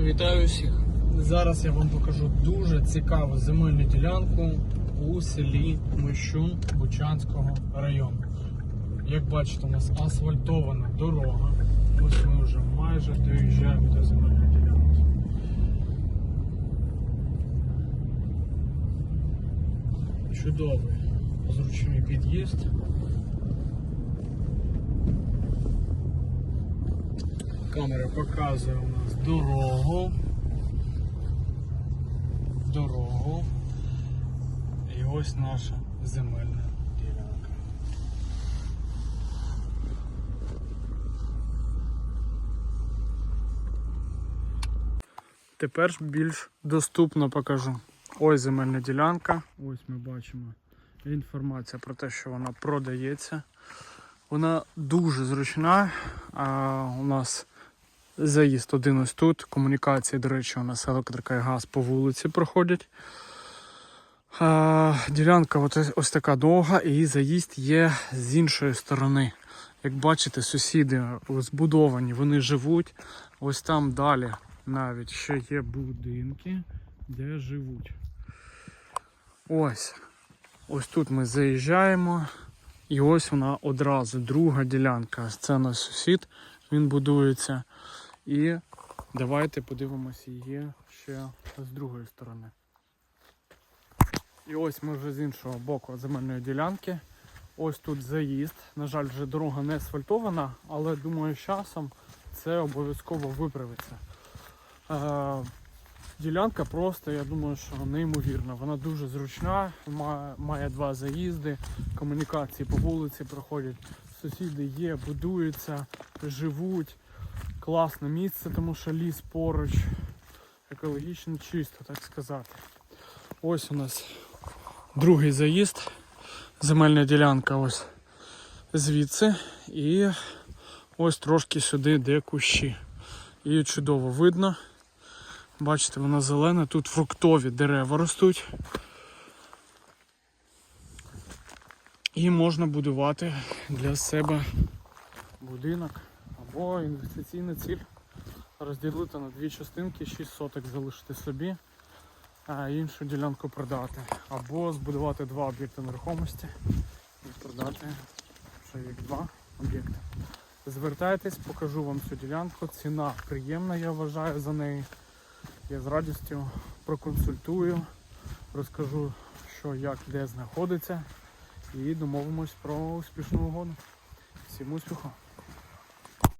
Вітаю всіх. Зараз я вам покажу дуже цікаву земельну ділянку у селі Мищун Бучанського району. Як бачите, у нас асфальтована дорога. Ось ми вже майже доїжджаємо до земельної ділянки. Чудовий зручний під'їзд. Камера показує у нас дорогу. Дорогу. І ось наша земельна ділянка. Тепер більш доступно покажу. Ось земельна ділянка. Ось ми бачимо інформація про те, що вона продається. Вона дуже зручна. А у нас заїзд один ось тут. Комунікації, до речі, у нас електрика і газ по вулиці проходять. А, ділянка ось- ось така довга, і заїзд є з іншої сторони. Як бачите, сусіди збудовані, вони живуть. Ось там далі навіть ще є будинки, де живуть. Ось. Ось тут ми заїжджаємо. І ось вона одразу, друга ділянка. Це наш сусід, він будується. І давайте подивимося її ще з другої сторони. І ось ми вже з іншого боку земельної ділянки. Ось тут заїзд. На жаль, вже дорога не асфальтована, але думаю, з часом це обов'язково виправиться. Е, ділянка просто, я думаю, що неймовірна. Вона дуже зручна, має, має два заїзди, комунікації по вулиці проходять. Сусіди є, будуються, живуть. Класне місце, тому що ліс поруч. Екологічно чисто, так сказати. Ось у нас другий заїзд. Земельна ділянка ось звідси. І ось трошки сюди, де кущі. Її чудово видно. Бачите, вона зелена, тут фруктові дерева ростуть. І можна будувати для себе будинок або інвестиційна ціль. Розділити на дві частинки, 6 соток залишити собі, а іншу ділянку продати. Або збудувати два об'єкти нерухомості і продати вже як два об'єкти. Звертайтесь, покажу вам цю ділянку. Ціна приємна, я вважаю за неї. Я з радістю проконсультую, розкажу, що як де знаходиться, і домовимось про успішну угоду. Всім успіху!